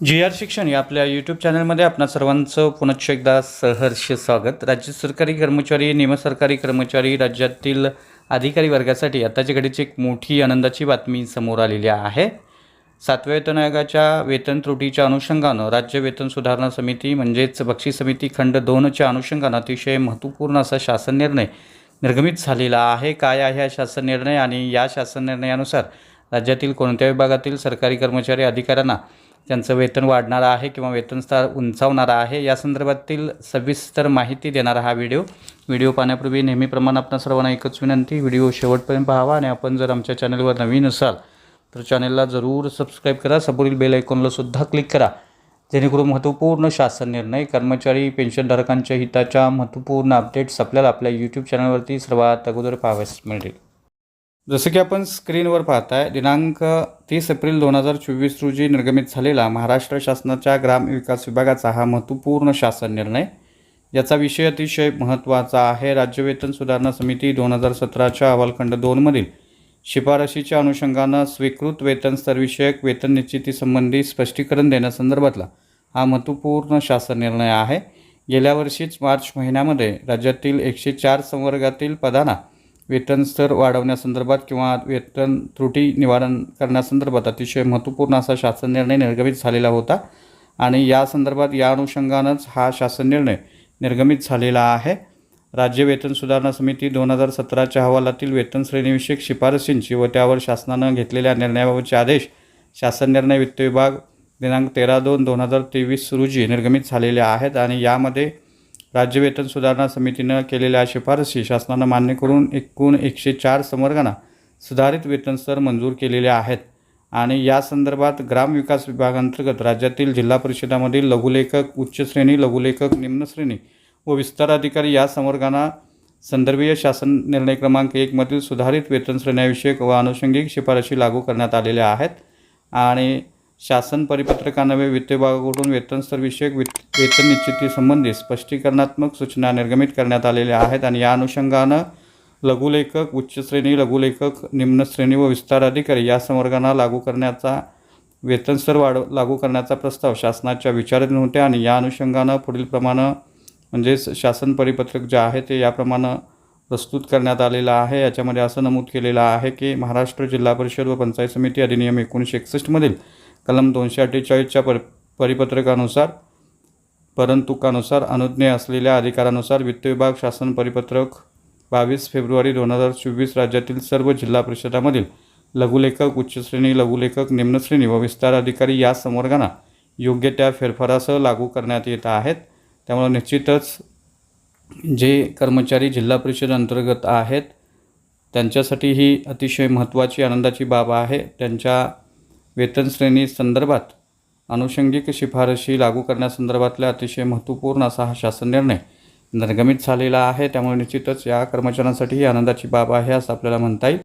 जी R शिक्षण या आपल्या यूट्यूब चॅनलमध्ये आपणा सर्वांचं पुनश्च एकदा सहर्ष स्वागत. राज्य सरकारी कर्मचारी निमसरकारी कर्मचारी राज्यातील अधिकारी वर्गासाठी आताच्या घडीची एक मोठी आनंदाची बातमी समोर आलेली आहे. सातव्या वेतन आयोगाच्या वेतन त्रुटीच्या अनुषंगानं राज्य वेतन सुधारणा समिती म्हणजेच बक्षी समिती खंड दोनच्या अनुषंगानं अतिशय महत्त्वपूर्ण असा शासन निर्णय निर्गमित झालेला आहे. काय आहे हा शासन निर्णय? आणि या शासन निर्णयानुसार राज्यातील कोणत्या विभागातील सरकारी कर्मचारी अधिकाऱ्यांना त्यांचं वेतन वाढणार आहे किंवा वेतन स्तर उंचावणार आहे या संदर्भातील सविस्तर माहिती देणारा हा व्हिडिओ. व्हिडिओ पाहण्यापूर्वी नेहमीप्रमाणे आपण सर्वांना एकच विनंती व्हिडिओ शेवटपर्यंत पाहावा आणि आपण जर आमच्या चॅनलवर नवीन असाल तर चॅनलला जरूर सबस्क्राईब करा. समोरील बेल आयकॉनला सुद्धा क्लिक करा. जेणेकरून महत्त्वपूर्ण शासन निर्णय कर्मचारी पेन्शनधारकांच्या हिताच्या महत्त्वपूर्ण अपडेट्स आपल्याला आपल्या यूट्यूब चॅनलवरती सर्वात अगोदर पाहावयास मिळतील. जसं की आपण स्क्रीनवर पाहताय दिनांक तीस एप्रिल दोन हजार चोवीस रोजी निर्गमित झालेला महाराष्ट्र शासनाच्या ग्रामविकास विभागाचा हा महत्त्वपूर्ण शासन निर्णय. याचा विषय अतिशय महत्त्वाचा आहे. राज्य वेतन सुधारणा समिती दोन हजार सतराच्या अहवालखंड दोनमधील शिफारशीच्या अनुषंगानं स्वीकृत वेतन स्तरविषयक वेतन निश्चितीसंबंधी स्पष्टीकरण देण्यासंदर्भातला हा महत्त्वपूर्ण शासन निर्णय आहे. गेल्या वर्षीच मार्च महिन्यामध्ये राज्यातील एकशे चार संवर्गातील पदांना वेतन स्तर वाढवण्यासंदर्भात किंवा वेतन त्रुटी निवारण करण्यासंदर्भात अतिशय महत्त्वपूर्ण असा शासन निर्णय निर्गमित झालेला होता. आणि या संदर्भात या अनुषंगानंच हा शासन निर्णय निर्गमित झालेला आहे. राज्य वेतन सुधारणा समिती दोन हजार सतराच्या अहवालातील वेतन श्रेणीविषयक शिफारशींची व त्यावर शासनानं घेतलेल्या निर्णयाबाबतचे आदेश शासन निर्णय वित्त विभाग दिनांक तेरा दोन दोन हजार तेवीस रोजी निर्गमित झालेले आहेत. आणि यामध्ये राज्य वेतन सुधारणा समितीनं केलेल्या शिफारसी शासनानं मान्य करून एकूण एकशे चार संवर्गांना सुधारित वेतन स्तर मंजूर केलेले आहेत. आणि या संदर्भात ग्रामविकास विभागांतर्गत राज्यातील जिल्हा परिषदामधील लघुलेखक उच्च श्रेणी लघुलेखक निम्न श्रेणी व विस्तार अधिकारी या संवर्गांना संदर्भीय शासन निर्णय क्रमांक एकमधील सुधारित वेतन श्रेण्याविषयक व आनुषंगिक शिफारशी लागू करण्यात आलेल्या आहेत. आणि शासन परिपत्रकानवे वित्त विभागाकडून वेतन स्तरविषयक वित वेतन निश्चितीसंबंधी स्पष्टीकरणात्मक सूचना निर्गमित करण्यात आलेल्या आहेत आणि या अनुषंगानं लघुलेखक उच्च श्रेणी लघुलेखक निम्न श्रेणी व विस्तार अधिकारी या संवर्गांना लागू करण्याचा वेतनस्तर वाढ लागू करण्याचा प्रस्ताव शासनाच्या विचाराधीन होते आणि या अनुषंगानं पुढीलप्रमाणे म्हणजेच शासन परिपत्रक जे आहे ते याप्रमाणे प्रस्तुत करण्यात आलेलं आहे. याच्यामध्ये असं नमूद केलेलं आहे की महाराष्ट्र जिल्हा परिषद व पंचायत समिती अधिनियम एकोणीसशे एकसष्टमधील कलम दोनशे अठ्ठेचाळीसच्या पर परिपत्रकानुसार परंतुकानुसार अनुज्ञेय असलेल्या अधिकारानुसार वित्त विभाग शासन परिपत्रक बावीस फेब्रुवारी दोन हजार चोवीस राज्यातील सर्व जिल्हा परिषदामधील लघुलेखक उच्चश्रेणी लघुलेखक निम्नश्रेणी व विस्तार अधिकारी या संवर्गांना योग्य त्या फेरफारासह लागू करण्यात येत आहेत. त्यामुळे निश्चितच जे कर्मचारी जिल्हा परिषद अंतर्गत आहेत त्यांच्यासाठी ही अतिशय महत्त्वाची आनंदाची बाब आहे. त्यांच्या वेतनश्रेणी संदर्भात अनुषंगिक शिफारशी लागू करण्यासंदर्भातला अतिशय महत्त्वपूर्ण असा हा शासन निर्णय निर्गमित झालेला आहे. त्यामुळे निश्चितच या कर्मचाऱ्यांसाठी ही आनंदाची बाब आहे असं आपल्याला म्हणता येईल.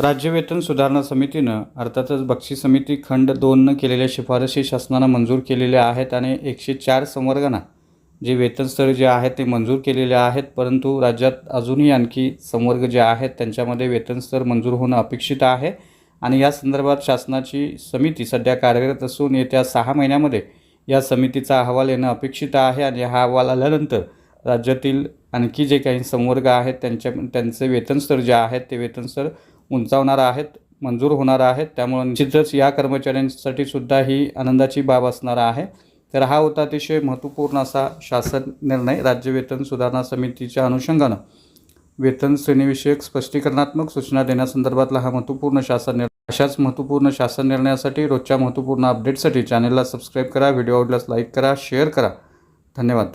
राज्य वेतन सुधारणा समितीनं अर्थातच बक्षी समिती खंड दोननं केलेल्या शिफारशी शासनानं मंजूर केलेल्या आहेत आणि एकशे चार संवर्गांना जे वेतनस्तर जे आहेत ते मंजूर केलेले आहेत. परंतु राज्यात अजूनही आणखी संवर्ग जे आहेत त्यांच्यामध्ये वेतनस्तर मंजूर होणं अपेक्षित आहे. आणि या संदर्भात शासनाची समिती सध्या कार्यरत असून येत्या सहा महिन्यामध्ये या समितीचा अहवाल येणं अपेक्षित आहे आणि हा अहवाल आल्यानंतर राज्यातील आणखी जे काही संवर्ग आहेत त्यांच्या त्यांचे वेतनस्तर जे आहेत ते वेतनस्तर उंचावणार आहेत मंजूर होणार आहेत. त्यामुळे निश्चितच या कर्मचाऱ्यांसाठी सुद्धा ही आनंदाची बाब असणार आहे. तर हा होता अतिशय महत्त्वपूर्ण असा शासन निर्णय राज्य वेतन सुधारणा समितीच्या अनुषंगानं. वेतन श्रेणीविषयक स्पष्टीकरणात्मक सूचना देण्यासंदर्भातला हा महत्त्वपूर्ण शासन निर्णय. अशाच महत्त्वपूर्ण शासन निर्णयासाठी रोजच्या महत्त्वपूर्ण अपडेटसाठी चॅनलला सबस्क्राईब करा व्हिडिओ आवडल्यास लाईक करा शेअर करा. धन्यवाद.